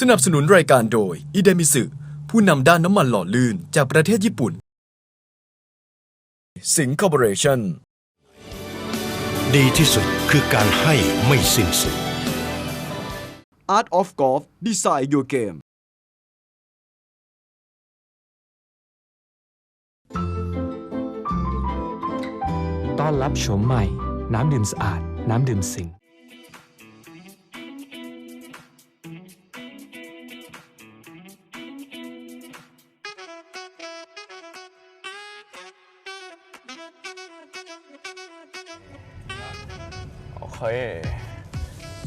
สนับสนุนรายการโดยอิเดมิสึผู้นำด้านน้ำมันหล่อลื่นจากประเทศญี่ปุ่น สิงคอร์ปอเรชั่น ดีที่สุดคือการให้ไม่สิ้นสุด Art of Golf Design Your Game ต้อนรับโฉมใหม่ น้ำดื่มสะอาด น้ำดื่มสิง เค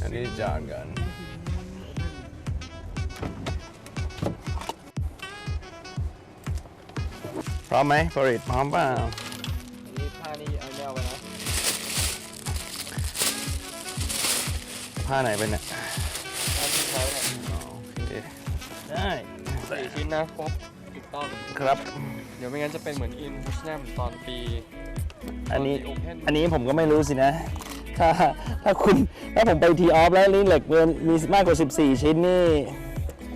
อันนี้จานกัน พร้อมไหมฟริดพร้อมเปล่านี่ผ้านี่เอาแนวไปนะผ้าไหนเป็นเนี่ยผ้าที่ใช้เนี่ยโอเคได้สี่ชิ้นนะครบถูกต้องครับ เดี๋ยวไม่งั้นจะเป็นเหมือนอินพุชแนมตอนปี อันนี้โอเพนอันนี้ผมก็ไม่รู้สินะ ถ้าถ้าคุณถ้าผมไปทีออฟแล้วลิ้นเหล็กเกินมีมากกว่า 14 ชิ้นนี่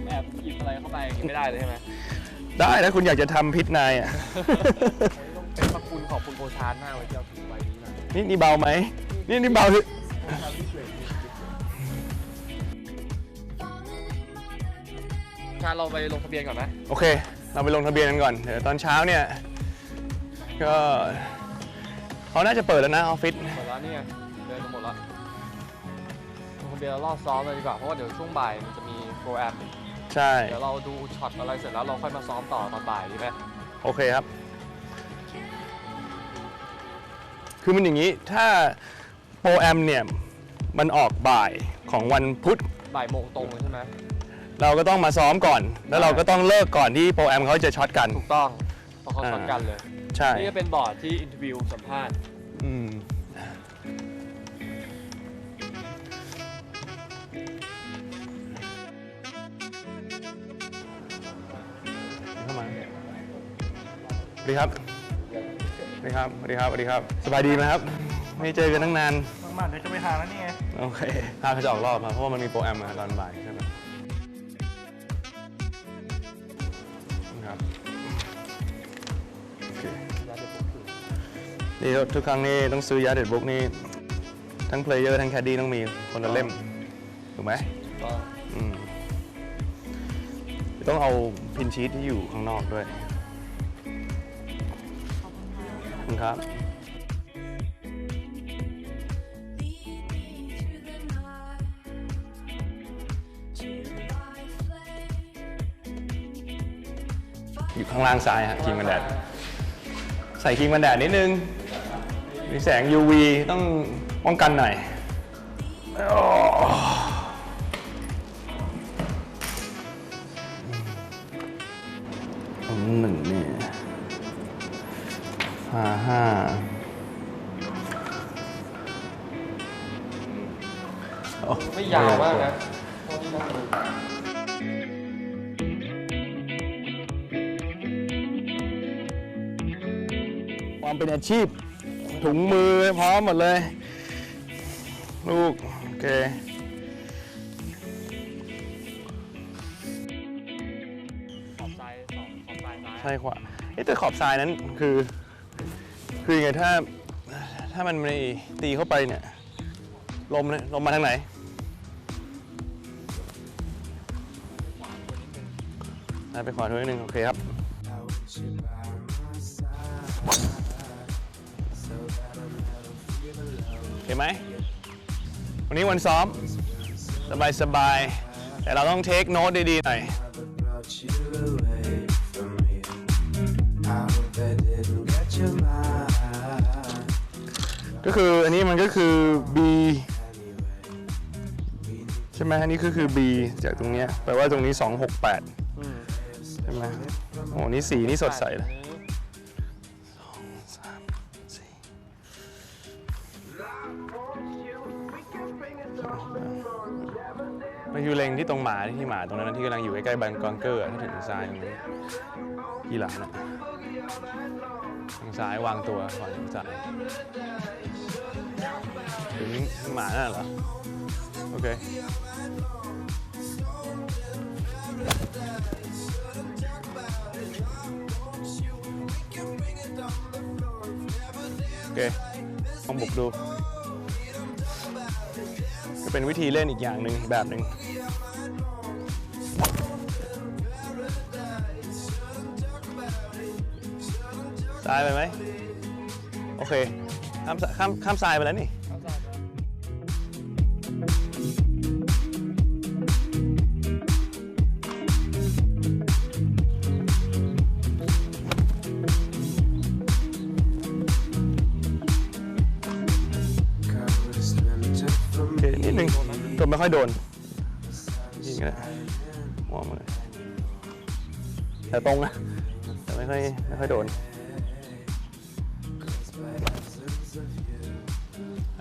แอบหยิบอะไรเข้าไปไม่ได้เลยใช่ไหมได้ถ้าคุณอยากจะทำพิษนายอะต้องเป็นพระคุณขอบคุณโปรชานมากเลยที่เอาถือไว้นี้มานี่นี่เบาไหมนี่นี่เบาสิชานเราไปลงทะเบียนก่อนไหมโอเค เราไปลงทะเบียนกันก่อนเดี๋ยวตอนเช้าเนี่ยก็เขาน่าจะเปิดแล้วนะออฟฟิศหมดแล้วนี่ไง เดินจะหมดแล้วลงทะเบียนแล้วรอบซ้อมเลยดีกว่าเพราะว่าเดี๋ยวช่วงบ่ายมันจะมีโปรแอมใช่ เดี๋ยวเราดูช็อตอะไรเสร็จแล้วเราค่อยมาซ้อมต่อตอนบ่ายดีไหมโอเคครับ คือมันอย่างนี้ ถ้าโปรแอมเนี่ย มันออกบ่ายของวันพุธ บ่ายโมงตรงเลยใช่ไหมเราก็ต้องมาซ้อมก่อน แล้วเราก็ต้องเลิกก่อนที่โปรแอมเขาจะช็อตกัน ถูกต้องเพราะเขาช็อตกันเลย ใช่ นี่ก็เป็นบอร์ดที่อินเทอร์วิวสัมภาษณ์ อืม ดีครับสวัสดีครับสวัสดีครับสวัสดีครับ สบายดีไหมครับ ไม่เจอกันตั้งนาน มาเดี๋ยวจะไปหาแล้วนี่ไง โอเคพาเขาจะออกรอบมาเพราะว่ามันมีโปรแอมมาตอนบ่ายใช่ไหมครับโอเคนี่ทุกครั้งนี่ต้องซื้อยาเด็ดบุ๊กนี่ทั้งเพลเยอร์ทั้งแคดดี้ต้องมีคนละเล่ม ถูกไหมก็อืมต้องเอาพินชีตที่อยู่ข้างนอกด้วย ครับ อยู่ข้างล่างซ้ายฮะครีมกันแดด ใส่ครีมกันแดดนิดนึง มีแสง UV ต้องป้องกันหน่อยโอ้ผมหนึ่งเนี่ย ห้าห้าไม่ยาวมากนะเท่าที่นั่งดูความเป็นอาชีพ ถุงมือพร้อมหมดเลย ลูก โอเคขอบซ้ายสองขอบซ้ายซ้ายใช่ขวาเอ๊ะแต่ขอบทรายนั้นคือ คือยังไงถ้าถ้ามันไม่ตีเข้าไปเนี่ยลมลมมาทางไหน ไปขวาด้วนิดนึง โอเคครับเห็นไหม วันนี้วันซ้อม สบายสบายๆแต่เราต้องเทคโน้ตดี ๆ หน่อย ก็คืออันนี้มันก็คือ B ใช่ไหมอันนี้ก็คือ B จากตรงเนี้ยแปลว่าตรงนี้ 268 อืมใช่ไหมโอ้นี่สีนี่สดใสเลยอันนี้มันคือเล็งที่ตรงหมาที่หมาตรงนั้นนะที่กำลังอยู่ใกล้ๆบังกองเกอร์อะที่ถึงทรายตรงนี้กี่หลังนะ ทางซ้ายวางตัวก่อนถึงซ้ายถึงหมาน่ะเหรอ โอเคโอเคลองบุกดู ก็เป็นวิธีเล่นอีกอย่างหนึ่งแบบหนึ่ง ซ้ายไปไหมโอเค ข้ามข้ามข้ามซ้ายไปแล้วนี่โอเคนิดนึงโดนไม่ค่อยโดนยิงก็ได้มองมาเลยแต่ตรงนะ แต่ไม่ค่อยไม่ค่อยโดน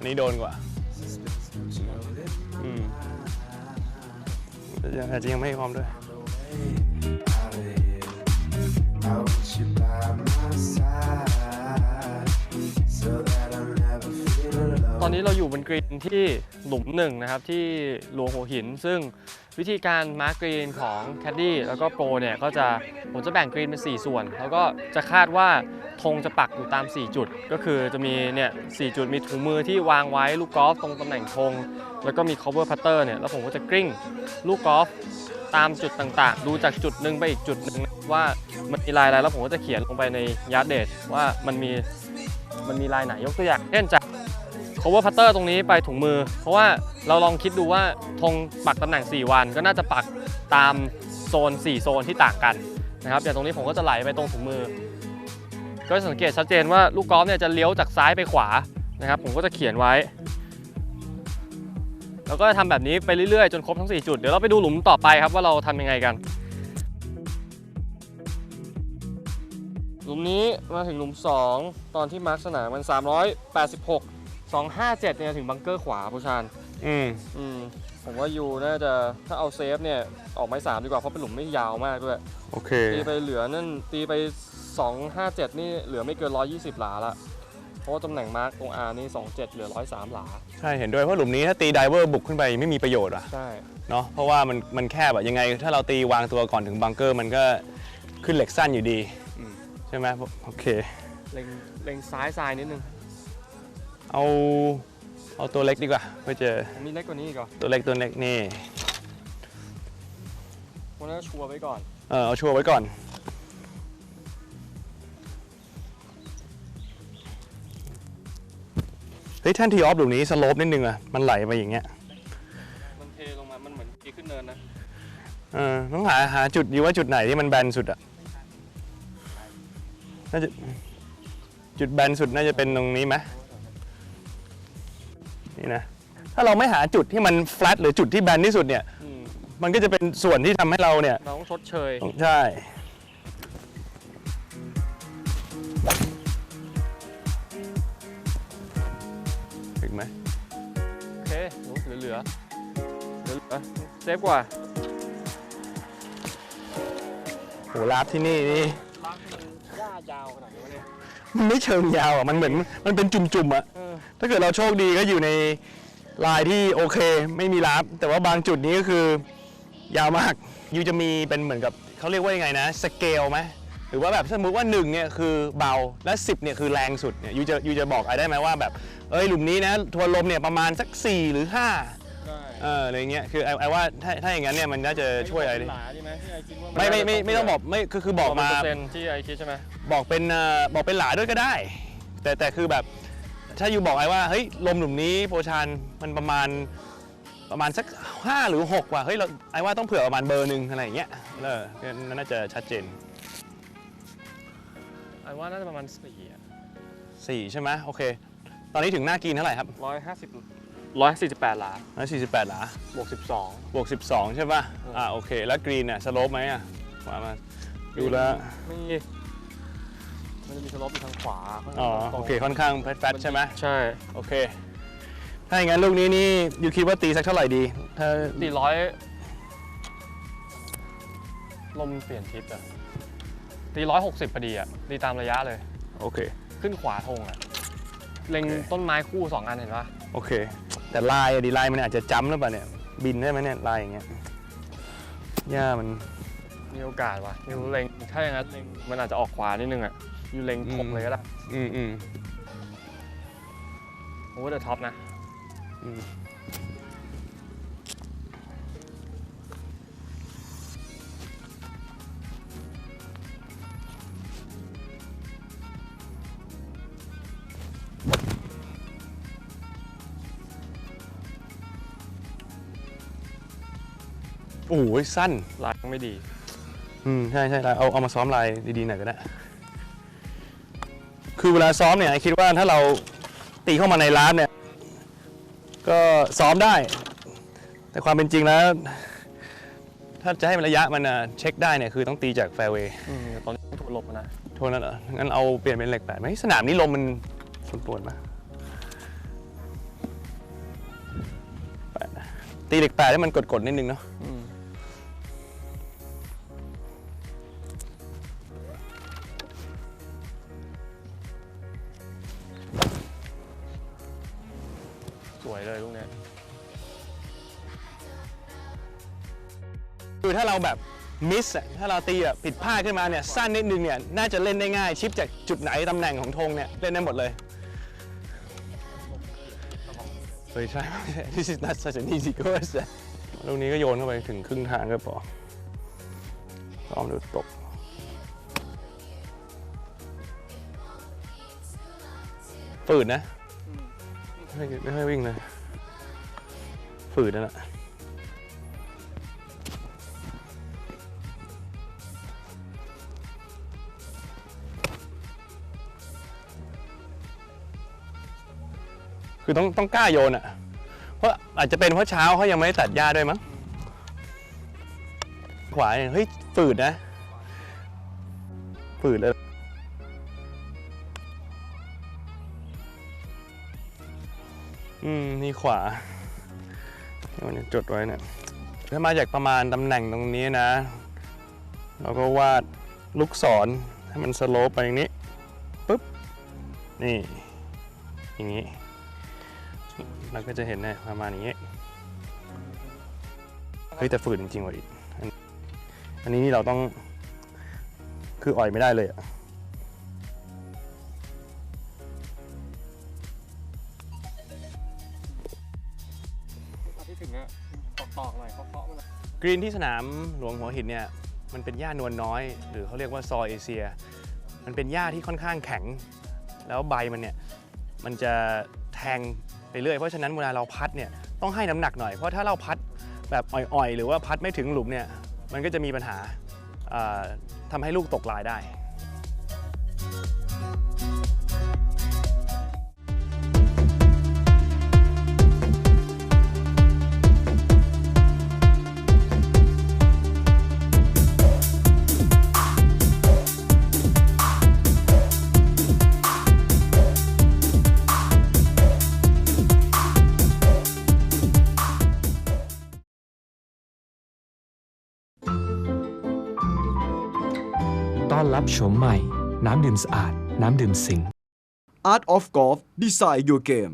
นี้โดนกว่าอืมแต่ยังอาจจะยังไม่พร้อมด้วย อนนี้เราอยู่บนกรีนที่หลุมหนึ่งนะครับที่หลวงหัวหิน ซึ่งวิธีการมาร์กกรีนของแคดดี้แล้วก็โปรเนี่ยก็จะผมจะแบ่งกรีนเป็น 4 ส่วน แล้วก็จะคาดว่าธงจะปักอยู่ตาม 4 จุด ก็คือจะมีเนี่ยสจุดมีถุงมือที่วางไว้ลูกกอล์ฟตรงตำแหน่งธงแล้วก็มี cover putter เนี่ยแล้วผมก็จะกริ้งลูกกอล์ฟตามจุดต่างๆ ดูจากจุดหนึ่งไปอีกจุดหนึ่งว่ามันมีลายอะไรแล้วผมก็จะเขียนลงไปในยาร์ดเดทว่ามันมีมันมีลายไหนยกตัวอย่างเช่นจาก cover putter ตรงนี้ไปถุงมือ เพราะว่าเราลองคิดดูว่าธงปักตำแหน่ง 4 วัน ก็น่าจะปักตามโซน 4 โซนที่ต่างกันนะครับอย่างตรงนี้ผมก็จะไหลไปตรงถุงมือ ก็สังเกตชัดเจนว่าลูกกอล์ฟเนี่ยจะเลี้ยวจากซ้ายไปขวานะครับ ผมก็จะเขียนไว้ แล้วก็จะทำแบบนี้ไปเรื่อยๆ จนครบทั้ง 4 จุด เดี๋ยวเราไปดูหลุมต่อไปครับว่าเราทำยังไงกัน หลุมนี้มาถึงหลุม 2 ตอนที่มาร์คสนามมัน 386 257 เนี่ยถึงบังเกอร์ขวาผู้ชานอืมอืมผมว่ายูน่าจะถ้าเอาเซฟเนี่ยออกไม้สามดีกว่าเพราะเป็นหลุมไม่ยาวมากด้วย โอเค ตีไปเหลือนั่นตีไป 257 นี่เหลือไม่เกิน 120 หลาละ เพราะว่าตำแหน่งมาร์กตรง R นี่27 เหลือ 103 หลา ใช่เห็นด้วยเพราะหลุมนี้ถ้าตีไดเวอร์บุกขึ้นไปไม่มีประโยชน์อะใช่ เนาะเพราะว่ามันมันแคบอะยังไง ถ้าเราตีวางตัวก่อนถึงบังเกอร์มันก็ขึ้นเหล็กสั้นอยู่ดีอืม ใช่ไหมโอเค เล็งเล็งซ้ายซ้ายนิดนึง เอาเอาตัวเล็กดีกว่าเพื่อเจอผมมีเล็กกว่านี้อีกเหรอตัวเล็กตัวเล็กนี่วันนั้นชัวร์ไว้ก่อน เออเอาชัวร์ไว้ก่อน เฮ้ยแท่นทีออฟหลุมนี้สโลปนิดนึงอะมันไหลไปอย่างเงี้ย มันเทลงมา มันเหมือนทีขึ้นเนินนะ เออต้องหาหาจุดอยู่ว่าจุดไหนที่มันแบนสุดอะน่าจะจุดแบนสุดน่าจะเป็นตรงนี้ไหม นี่นะถ้าเราไม่หาจุดที่มัน flat หรือจุดที่แบนที่สุดเนี่ยอืมมันก็จะเป็นส่วนที่ทำให้เราเนี่ยเราต้องชดเชย ใช่ ถึงไหมโอเคโหเหลือเหลือเหลือเหลือเซฟกว่า โหลาบที่นี่นี่ล้างมันหญ้า ยาวขนาดนี้วะเนี่ย มันไม่เชิงยาวอะ มันเหมือนมันเป็นจุ่มๆอะ เออ ถ้าเกิดเราโชคดีก็อยู่ในลายที่โอเคไม่มีลาบแต่ว่าบางจุดนี้ก็คือยาวมากยูจะมีเป็นเหมือนกับเขาเรียกว่ายังไงนะสเกลไหมหรือว่าแบบสมมุติว่า1เนี่ยคือเบาและ 10เนี่ยคือแรงสุดเนี่ยยูจะยูจะบอกไอ้ได้ไหมว่าแบบเอ้ยหลุมนี้นะทวนลมเนี่ยประมาณสัก 4 หรือ5ได้ เอออะไรเงี้ยคือไอ้ไอ้ว่าถ้าถ้าอย่างนั้นเนี่ยมันน่าจะช่วยอะไรได้หลาใช่ไหมที่ไอคิดว่าไม่ไม่ไม่ไม่ต้องบอกไม่คือคือบอกมาเปอร์เซ็นต์ที่ไอคิดใช่ไหมบอกเป็นเอ่อบอกเป็นหลาด้วยก็ได้ แต่แต่คือแบบถ้าอยู่บอกไอ้ว่าเฮ้ยลมหลุมนี้โพชานมันประมาณประมาณสัก 5 หรือ6ว่ะเฮ้ยเราไอ้ว่าต้องเผื่อประมาณเบอร์หนึ่งอะไรอย่างเงี้ยเออนั่นน่าจะชัดเจนไอว่าน่าจะประมาณสี่อะ4ใช่ไหมโอเค ตอนนี้ถึงหน้ากินเท่าไหร่ครับ ร้อยห้าสิบ ร้อยสี่สิบแปดหลา 148หลาบวกสิบสองบวก 12 ใช่ป่ะ อ่าโอเค แล้วกรีนเนี่ยสโลปไหมอะมามาดูแล้วไม่มันจะมีสโลปอยู่ทางขวาข้างหอ๋อลังตรงโอเค ค่อนข้างแฟตๆใช่ไหมใช่ โอเค ถ้าอย่างนั้นลูกนี้นี่อยู่คิดว่าตีสักเท่าไหร่ดี ถ้าตีร้อยลมเปลี่ยนทิศอะตีร้อยหกสิบพอดีอะตีตามระยะเลย โอเค ขึ้นขวาธงอะเล็งโอเคต้นไม้คู่สองอันเห็นปะโอเค แต่ลายอะดีลายมันอาจจะจ้ำหรือเปล่าเนี่ย บินได้ไหมเนี่ยลายอย่างเงี้ยหญ้ามัน มีโอกาสว่ะยูเล็งถ้าอย่างนั้นเล็งมันอาจจะออกขวานิดนึงอะยูเล็งถกเลยก็ได้อืมอืมโอเวอร์เดอะท็อปนะ อืม โอ้ยสั้นลายยังไม่ดี อืมใช่ใช่ลายเอาเอามาซ้อมลายดีๆหน่อยก็ได้ คือเวลาซ้อมเนี่ยไอ้คิดว่าถ้าเราตีเข้ามาในร้านเนี่ย ก็ซ้อมได้ แต่ความเป็นจริงแล้ว ถ้าจะให้มันระยะมันอะเช็คได้เนี่ยคือต้องตีจากแฟร์เวย์อืมตอนนี้ต้องถูกหลบนะโทษนั่นเหรองั้นเอาเปลี่ยนเป็นเหล็กแปดไหมสนามนี้ลมมันฝนปวนมาแปดนะตีเหล็กแปดให้มันกดๆนิดนึงเนาะอืม วยเลยลูกเนี้ยคือถ้าเราแบบมิสอะถ้าเราตีแบบผิดพลาดขึ้นมาเนี่ยสั้นนิดนึงเนี่ยน่าจะเล่นได้ง่ายชิปจากจุดไหนตำแหน่งของธงเนี่ยเล่นได้หมดเลยเฮ้ยใช่ This is not such an easy course อะลูกนี้ก็โยนเข้าไปถึงครึ่งทางก็พอลองดูตกฝืดนะ ไม่ไม่ค่อยวิ่งเลย ฝืดนั่นแหละคือต้องต้องกล้าโยนอะ เพราะอาจจะเป็นเพราะเช้าเขายังไม่ได้ตัดหญ้าด้วยมั้ง ขวาเนี่ยเฮ้ยฝืดนะ ฝืดเลย อืม นี่ขวาเอาเนี่ยจดไว้เนี่ยถ้ามาจากประมาณตำแหน่งตรงนี้นะ เราก็วาดลูกศรให้มันสโลปไปอย่างนี้ปุ๊บ นี่ อย่างนี้ เราก็จะเห็นนี่ยประมาณนี้เฮ้ยแต่ฝืนจริงๆว่ะอีกอันอันนี้นี่เราต้องคืออ่อยไม่ได้เลยอะ กรีนที่สนามหลวงหัวหินเนี่ยมันเป็นหญ้านวลน้อย หรือเขาเรียกว่าซอยเอเชีย มันเป็นหญ้าที่ค่อนข้างแข็ง แล้วใบมันเนี่ยมันจะแทงไปเรื่อยเพราะฉะนั้นเวลาเราพัดเนี่ยต้องให้น้ำหนักหน่อยเพราะถ้าเราพัดแบบอ่อยๆ หรือว่าพัดไม่ถึงหลุมเนี่ยมันก็จะมีปัญหาทำทำให้ลูกตกลายได้ ต้อนรับโฉมใหม่ น้ำดื่มสะอาด น้ำดื่มสิง Art of Golf Design Your Game